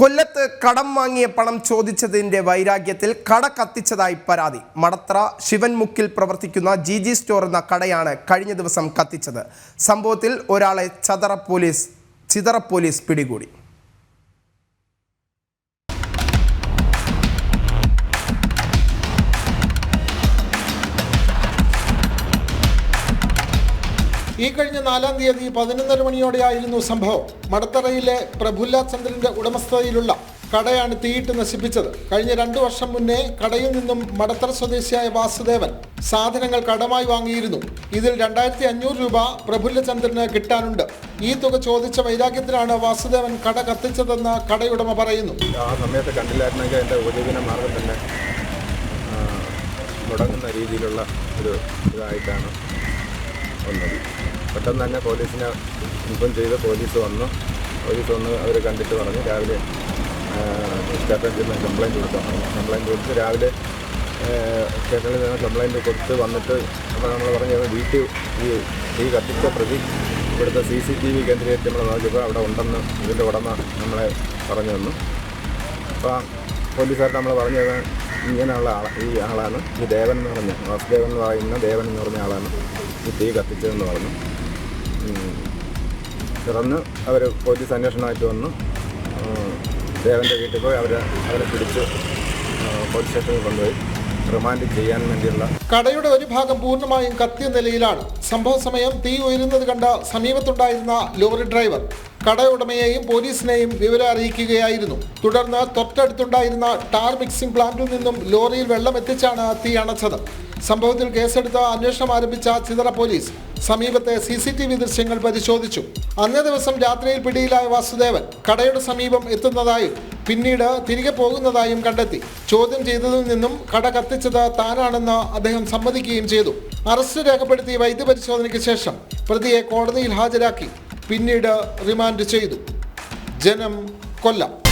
കൊല്ലത്ത് കടം വാങ്ങിയ പണം ചോദിച്ചതിന്റെ വൈരാഗ്യത്തിൽ കട കത്തിച്ചതായി പരാതി. മടത്ര ശിവൻമുക്കിൽ പ്രവർത്തിക്കുന്ന ജി ജി സ്റ്റോർ എന്ന കടയാണ് കഴിഞ്ഞ ദിവസം കത്തിച്ചത്. സംഭവത്തിൽ ഒരാളെ ചതറ പോലീസ് ചിതറ പോലീസ് പിടികൂടി. ഈ കഴിഞ്ഞ നാലാം തീയതി പതിനൊന്നര മണിയോടെയായിരുന്നു സംഭവം. മടത്തറയിലെ പ്രഫുല്ല ചന്ദ്രന്റെ ഉടമസ്ഥതയിലുള്ള കടയാണ് തീയിട്ട് നശിപ്പിച്ചത്. കഴിഞ്ഞ രണ്ടു വർഷം മുന്നേ കടയിൽ നിന്നും മടത്തറ സ്വദേശിയായ വാസുദേവൻ സാധനങ്ങൾ കടമായി വാങ്ങിയിരുന്നു. ഇതിൽ രണ്ടായിരത്തി അഞ്ഞൂറ് രൂപ പ്രഫുല്ലചന്ദ്രന് കിട്ടാനുണ്ട്. ഈ തുക ചോദിച്ച വൈരാഗ്യത്തിലാണ് വാസുദേവൻ കട കത്തിച്ചതെന്ന് കടയുടമ പറയുന്നു. ആ സമയത്ത് കണ്ടില്ലായിരുന്നെങ്കിൽ എന്റെ ഉപജീവന മാർഗം തന്നെ മുടങ്ങുന്ന രീതിയിലുള്ള ഒരു ഇതായിട്ടാണ് വന്നത്. പെട്ടെന്ന് തന്നെ പോലീസിനെ ഇൻഫോം ചെയ്ത് പോലീസ് വന്നു. പോലീസ് വന്ന് അവർ കണ്ടിട്ട് പറഞ്ഞു. രാവിലെ സ്റ്റേഷനിൽ ചെന്ന് കംപ്ലയിന്റ് കൊടുത്തു. കംപ്ലയിന്റ് കൊടുത്ത് രാവിലെ സ്റ്റേഷനിൽ നിന്ന് കംപ്ലയിന്റ് കൊടുത്ത് വന്നിട്ട് അപ്പോൾ നമ്മൾ പറഞ്ഞു വീട്ടിൽ ഈ ഈ കത്തിച്ച പ്രതി ഇവിടുത്തെ സി സി ടി വി കേന്ദ്രീകരിച്ച് നമ്മൾ നോക്കിയപ്പോൾ അവിടെ ഉണ്ടെന്ന് ഇതിന്റെ ഉടമ നമ്മളെ പറഞ്ഞു തന്നു. അപ്പോൾ പോലീസുകാർ നമ്മൾ പറഞ്ഞത് ഇങ്ങനെയുള്ള ആൾ ഈ ആളാണ് ഈ ദേവൻ എന്ന് പറഞ്ഞ. വാസുദേവൻ എന്ന് പറയുന്ന ദേവൻ എന്ന് പറഞ്ഞ ആളാണ് ഈ തീ കത്തിച്ചതെന്ന് പറഞ്ഞു. തുറന്ന് അവർ പോലീസ് അന്വേഷണമായിട്ട് വന്നു. ദേവന്റെ വീട്ടിൽ പോയി അവരെ അവരെ പിടിച്ച് പോലീസ് സ്റ്റേഷനിൽ കൊണ്ടുപോയി. റിമാൻഡ് ചെയ്യാൻ വേണ്ടിയുള്ള കടയുടെ ഒരു ഭാഗം പൂർണമായും കത്തിയ നിലയിലാണ്. സംഭവ സമയം തീ ഉയരുന്നത് കണ്ട സമീപത്തുണ്ടായിരുന്ന ലോറി ഡ്രൈവർ കടയുടമയെയും പോലീസിനെയും വിവരം അറിയിക്കുകയായിരുന്നു. തുടർന്ന് തൊട്ടടുത്തുണ്ടായിരുന്ന ടാർ മിക്സിംഗ് പ്ലാന്റിൽ നിന്നും ലോറിയിൽ വെള്ളം എത്തിച്ചാണ് തീ അണച്ചത്. സംഭവത്തിൽ കേസെടുത്ത് അന്വേഷണം ആരംഭിച്ച ചിതറ പോലീസ് സമീപത്തെ സി സി ടി വി ദൃശ്യങ്ങൾ പരിശോധിച്ചു. അന്നേ ദിവസം രാത്രിയിൽ പിടിയിലായ വാസുദേവൻ കടയുടെ സമീപം എത്തുന്നതായും പിന്നീട് തിരികെ പോകുന്നതായും കണ്ടെത്തി. ചോദ്യം ചെയ്തതിൽ നിന്നും കട കത്തിച്ചത് താനാണെന്ന് അദ്ദേഹം സമ്മതിക്കുകയും ചെയ്തു. അറസ്റ്റ് രേഖപ്പെടുത്തി വൈദ്യപരിശോധനയ്ക്ക് ശേഷം പ്രതിയെ കോടതിയിൽ ഹാജരാക്കി. പിന്നീട് റിമാൻഡ് ചെയ്തു. ജനം കൊല്ലം.